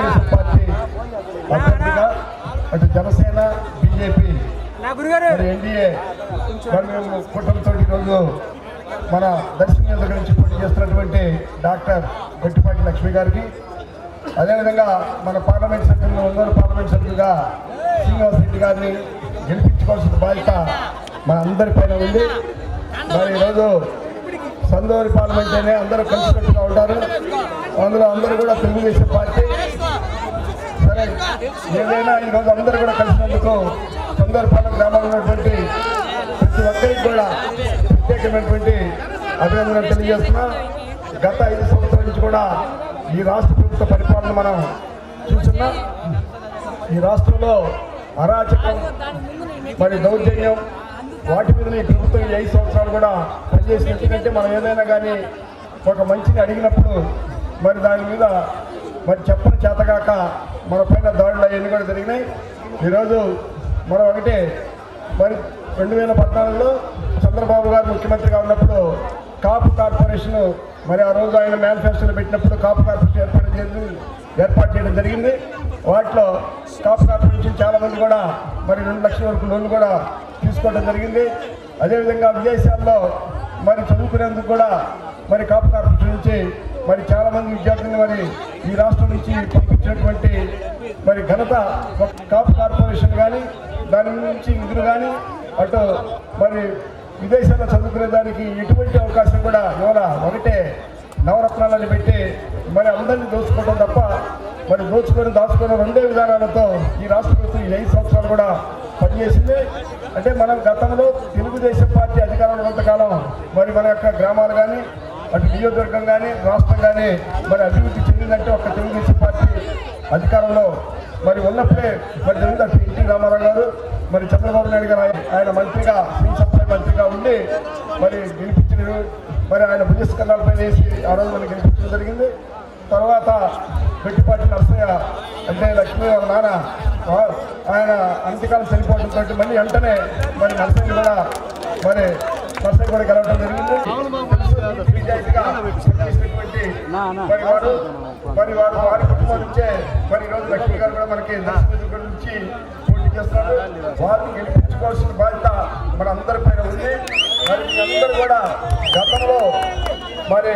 Telugu Desam party అభ్యర్థిగా అటు Janasena BJP NDA మరి మేము కూటమితో ఈరోజు మన దర్శన నియోజకవర్గం నుంచి పోటీ చేస్తున్నటువంటి డాక్టర్ గొట్టిపాటి లక్ష్మి గారికి. అదేవిధంగా మన పార్లమెంట్ సభ్యులు ఒంగోలు పార్లమెంట్ సభ్యులుగా శ్రీనివాస్ రెడ్డి గారిని గెలిపించుకోవాల్సిన బాధ్యత మన అందరిపైన ఉంది. మరి ఈరోజు సందూరి పార్లమెంట్ అనే అందరూ కలిసికట్టుగా ఉంటారు. అందులో అందరూ కూడా తెలుగుదేశం పార్టీ ఏదైనా ఈరోజు అందరూ కూడా కలిసినందుకు సుందరపాలెం గ్రామంలో ఉన్నటువంటి ప్రతి ఒక్కరికి కూడా ప్రత్యేకమైనటువంటి అభినందనలు తెలియజేస్తున్నా. గత ఐదు సంవత్సరాల నుంచి కూడా ఈ రాష్ట్ర ప్రభుత్వ పరిపాలన మనం చూస్తున్నాం. ఈ రాష్ట్రంలో అరాచకం మరి దౌర్జన్యం వాటి మీద ఈ ప్రభుత్వం ఈ ఐదు సంవత్సరాలు కూడా పనిచేసినట్టుకంటే మనం ఏదైనా కానీ ఒక మంచిని అడిగినప్పుడు మరి దాని మీద మరి చెప్పని చేతగాక మన పైన దాడులు అవన్నీ కూడా జరిగినాయి. ఈరోజు మనం ఒకటి మరి రెండు వేల పద్నాలుగులో చంద్రబాబు గారు ముఖ్యమంత్రిగా ఉన్నప్పుడు కాపు కార్పొరేషన్ మరి ఆ రోజు ఆయన మేనిఫెస్టోలో పెట్టినప్పుడు కాపు కార్పొరేషన్ ఏర్పాటు చేసి ఏర్పాటు చేయడం జరిగింది. వాటిలో కాపు కార్పొరేషన్ చాలామంది కూడా మరి రెండు లక్షల వరకు లోన్లు కూడా తీసుకోవడం జరిగింది. అదేవిధంగా విదేశాల్లో మరి చదువుకునేందుకు కూడా మరి కాపు కార్పొరేషన్ నుంచి మరి చాలా మంది విద్యార్థులను మరి ఈ రాష్ట్రం నుంచి పంపించినటువంటి మరి ఘనత ఒక కాపు కార్పొరేషన్ కానీ దాని నుంచి నిధులు కానీ అటు మరి విదేశాల్లో చదువుకునే దానికి ఎటువంటి అవకాశం కూడా ఇవాళ ఒకటే నవరత్నాలని పెట్టి మరి అందరినీ దోచుకోవడం తప్ప మరి దోచుకొని దాచుకొని రెండే విధానాలతో ఈ రాష్ట్ర ప్రభుత్వం ఈ ఐదు సంవత్సరాలు కూడా పనిచేసింది. అంటే మనం గతంలో తెలుగుదేశం పార్టీ అధికారంలో ఉన్నంతకాలం మరి మన యొక్క గ్రామాలు కానీ అటు నియోజకవర్గం కానీ రాష్ట్రం కానీ మరి అభివృద్ధి చెందిందంటే ఒక తెలుగుదేశం పార్టీ అధికారంలో మరి ఉన్నప్పుడే మరి జరిగింది ఎన్టీ రామారావు గారు మరి చంద్రబాబు నాయుడు గారు ఆయన- మంత్రిగా శ్రీ సప్లై మంత్రిగా ఉండి మరి గెలిపించిన మరి ఆయన భుజస్కంధాలపై వేసి ఆ రోజు మనకి గెలిపించడం జరిగింది. తర్వాత గట్టిపాటి నర్సయ్య అంటే లక్ష్మీ వాళ్ళ నాన్న ఆయన అంత్యకాలం చనిపోవడంతో మళ్ళీ వెంటనే మరి నర్సయ్య కూడా మరి నర్సయ్య కూడా గెలవడం జరిగింది. విజయగా పనిచేసినటువంటి మరి వారు మరి వారు వారి కుటుంబం నుంచే మరి ఈరోజు లక్ష్మీ గారు కూడా మనకి దర్శనం నుంచి పోటీ చేస్తున్నారు వారిని గెలిపించుకోవాల్సిన బాధ్యత మన అందరి పైన ఉంది మరి అందరూ కూడా గతంలో మరి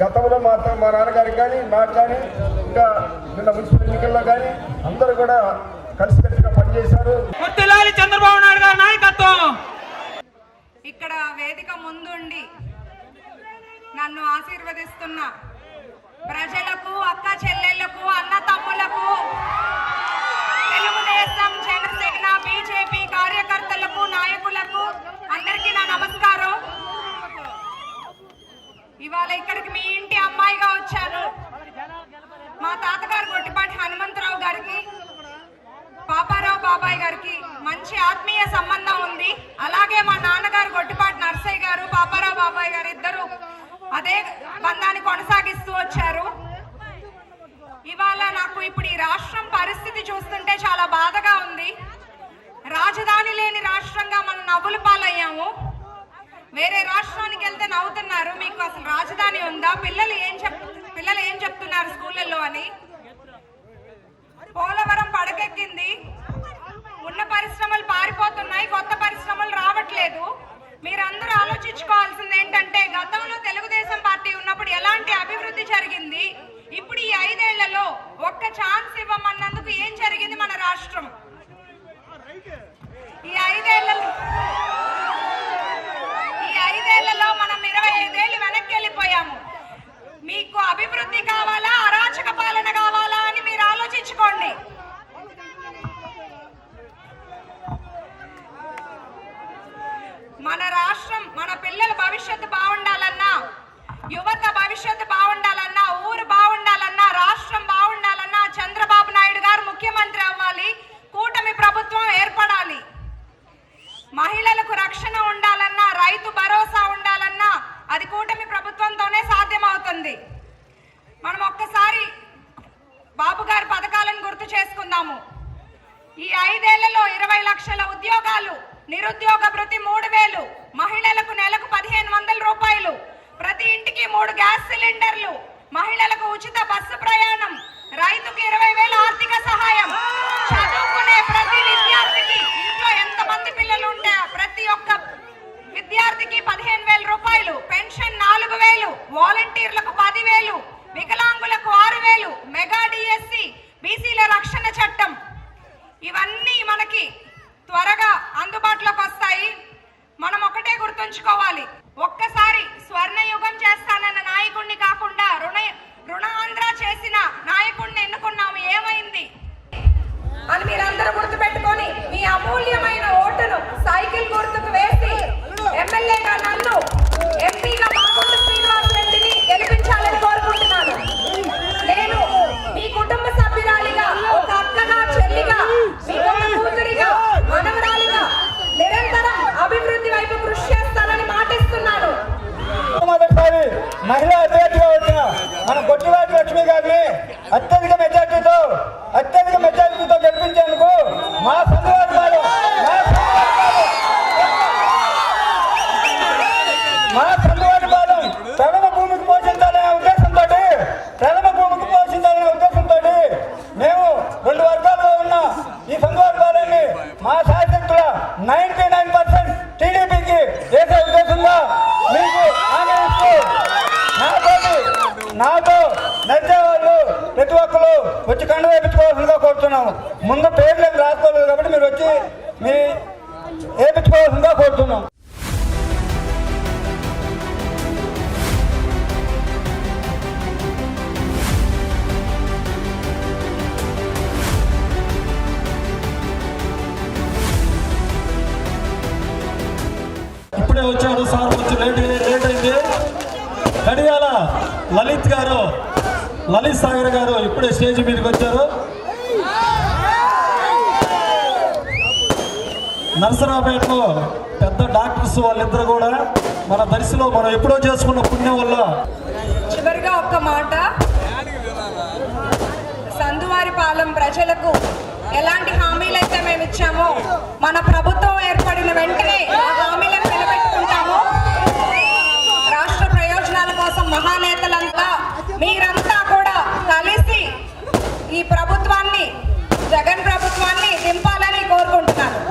గతంలో మా మా నాన్నగారికి కానీ నాకు కానీ ఇంకా నిన్న మున్సిపల్ ఎన్నికల్లో కానీ అందరూ కూడా కలిసికట్టుగా పనిచేశారు కొట్టిలాలి చంద్రబాబు నాయుడు గారి నాయకత్వం. ఇక్కడ వేదిక ముందుండి నన్ను ఆశీర్వదిస్తున్న. ప్రజలకు అక్క చెల్లెళ్ళకు అన్న తమ్ములకు తెలుగుదేశం జనసేన బీజేపీ కార్యకర్తలకు నాయకులకు అందరికీ నా నమస్కారం. ఇవాళ ఇక్కడికి మీ ఇంటి అమ్మాయిగా వచ్చాను. అదే బంధాన్ని కొనసాగిస్తూ వచ్చారు. ఇవాళ నాకు ఇప్పుడు ఈ రాష్ట్రం పరిస్థితి చూస్తుంటే చాలా బాధగా ఉంది. రాజధాని లేని రాష్ట్రంగా మనం నవ్వుల పాలయ్యాము. వేరే రాష్ట్రానికి వెళ్తే నవ్వుతున్నారు. మీకు అసలు రాజధాని ఉందా? పిల్లలు ఏం చెప్ పిల్లలు ఏం చెప్తున్నారు స్కూళ్ళల్లో అని? పోలవరం పడకెక్కింది. ఉన్న పరిశ్రమలు పారిపోతున్నాయి. కొత్త పరిశ్రమలు రావట్లేదు. మీరందరూ ఆలోచించుకోవాల్సింది ఏంటంటే గతంలో తెలుగుదేశం పార్టీ ఉన్నప్పుడు ఎలాంటి అభివృద్ధి జరిగింది? ఇప్పుడు ఈ ఐదేళ్ళలో ఒక్క ఛాన్స్ ఇవ్వమన్నందుకు ఏం జరిగింది మన రాష్ట్రం? ఈ ఐదేళ్ళలో ఈ ఐదేళ్ళలో మనం ఇరవై ఐదేళ్ళు వెనక్కి వెళ్ళిపోయాము మీకు అభివృద్ధి కావాలా అరాచక పాలన కావాలా అని మీరు ఆలోచించుకోండి. మన రాష్ట్రం మన పిల్లల భవిష్యత్తు బాగుండాలన్నా యువత భవిష్యత్తు బాగుండాలన్నా ఊరు బాగుండాలన్నా రాష్ట్రం బాగుండాలన్నా చంద్రబాబు నాయుడు గారు ముఖ్యమంత్రి అవ్వాలి కూటమి ప్రభుత్వం ఏర్పడాలి. మహిళలకు రక్షణ ఉండాలన్నా రైతు భరోసా ఉండాలన్నా అది కూటమి ప్రభుత్వంతోనే సాధ్యమవుతుంది. మనం ఒక్కసారి బాబు గారి పథకాలను గుర్తు చేసుకుందాము. ఈ ఐదేళ్ళలో ఇరవై లక్షల ఉద్యోగాలు నిరుద్యోగ భృతి మూడు వేలు మహిళలకు నెలకు పదిహేను వందల రూపాయలు. ప్రతి ఇంటికి మూడు గ్యాస్ సిలిండర్లు మహిళలకు ఉచిత బస్సు ప్రయాణం రైతుకు ఇరవై వేల ఆర్థిక సహాయం. చదువుకునే ప్రతి విద్యార్థికి ఇంట్లో ఎంత మంది పిల్లలు ఉంటే ప్రతి ఒక్క విద్యార్థికి పదిహేను వేల రూపాయలు పెన్షన్ నాలుగు వేలు వాలంటీర్లకు పదివేలు వికలాంగులకు ఆరు వేలు మెగా డిఎస్సి బీసీల రక్షణ చట్టం. ఇవన్నీ మనకి త్వరగా అందుబాటులోకి వస్తాయి. మనం ఒకటే గుర్తుంచుకోవాలి. ఒక్కసారి స్వర్ణయుగం చేస్తానన్న నాయకుడిని కాకుండా రుణ రుణాంధ్ర చేసిన నాయకుడిని ఎన్నుకున్నాము ఏమైంది? అని మీరు Marlon. నాతో నచ్చే వాళ్ళు ప్రతి ఒక్కరు వచ్చి కండు వేపించుకోవాల్సిందిగా కోరుతున్నాము. ముందు పేర్లు రాసుకోలేదు కాబట్టి మీరు వచ్చి మీ వేపించుకోవాల్సిందిగా కోరుతున్నాం లలిత్ సాగర్ గారు ఇప్పుడే స్టేజ్ మీదకి వచ్చారు. నరసరావుపేటలో పెద్ద డాక్టర్స్ వాళ్ళిద్దరు కూడా మన దర్శిలో మనం ఎప్పుడో చేసుకున్న పుణ్యం వల్ల చివరిగా ఒక్క మాట. సందువారిపాలెం ప్రజలకు ఎలాంటి హామీలు అయితే మేము ఇచ్చామో మన ప్రభుత్వం ఏర్పడిన వెంటనే ఈ ప్రభుత్వాన్ని జగన్ ప్రభుత్వం